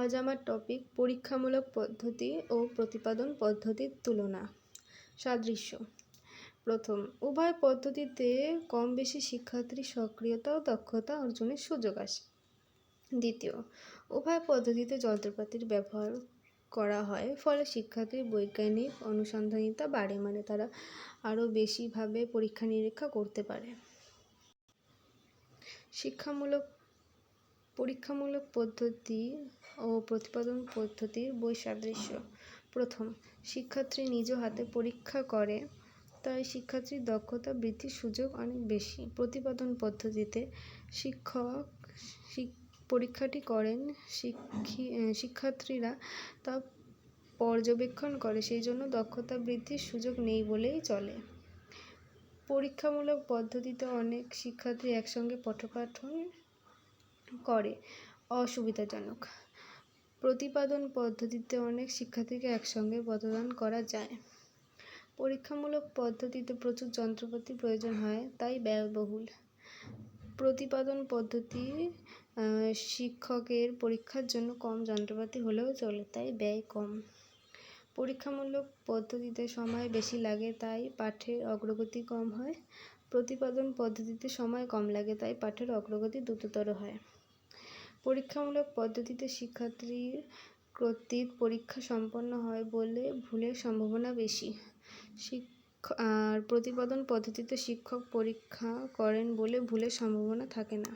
আজ আমার টপিক পরীক্ষামূলক পদ্ধতি ও প্রতিপাদন পদ্ধতির তুলনা। সাদৃশ্য। প্রথম, উভয় পদ্ধতিতে কম বেশি শিক্ষার্থীর সক্রিয়তা ও দক্ষতা অর্জনের সুযোগ আসে। দ্বিতীয়, উভয় পদ্ধতিতে যন্ত্রপাতির ব্যবহার করা হয়, ফলে শিক্ষার্থীর বৈজ্ঞানিক অনুসন্ধানিতা বাড়ে মানে তারা আরও বেশিভাবে পরীক্ষা নিরীক্ষা করতে পারে। শিক্ষামূলক পরীক্ষামূলক পদ্ধতি ও প্রতিপাদন পদ্ধতির বৈসাদৃশ্য। প্রথম, শিক্ষার্থী নিজ হাতে পরীক্ষা করে, তাই শিক্ষার্থীর দক্ষতা বৃদ্ধির সুযোগ অনেক বেশি। প্রতিপাদন পদ্ধতিতে শিক্ষক পরীক্ষাটি করেন, শিক্ষি শিক্ষার্থীরা তা পর্যবেক্ষণ করে, সেই জন্য দক্ষতা বৃদ্ধির সুযোগ নেই বলেই চলে। পরীক্ষামূলক পদ্ধতিতে অনেক শিক্ষার্থী একসঙ্গে পঠপাঠন করে, অসুবিধাজনক। প্রতিপাদন পদ্ধতিতে অনেক শিক্ষার্থীকে একসঙ্গে পদদান করা যায়। পরীক্ষামূলক পদ্ধতিতে প্রচুর যন্ত্রপাতি প্রয়োজন হয়, তাই ব্যয়বহুল। প্রতিপাদন পদ্ধতি শিক্ষকের পরীক্ষার জন্য কম যন্ত্রপাতি হলেও চলে, তাই ব্যয় কম। পরীক্ষামূলক পদ্ধতিতে সময় বেশি লাগে, তাই পাঠের অগ্রগতি কম হয়। প্রতিপাদন পদ্ধতিতে সময় কম লাগে, তাই পাঠের অগ্রগতি দ্রুততর হয়। পরীক্ষামূলক পদ্ধতিতে শিক্ষার্থীর কর্তৃক পরীক্ষা সম্পন্ন হয় বলে ভুলের সম্ভাবনা বেশি। আর প্রতিপাদন পদ্ধতিতে শিক্ষক পরীক্ষা করেন বলে ভুলের সম্ভাবনা থাকে না।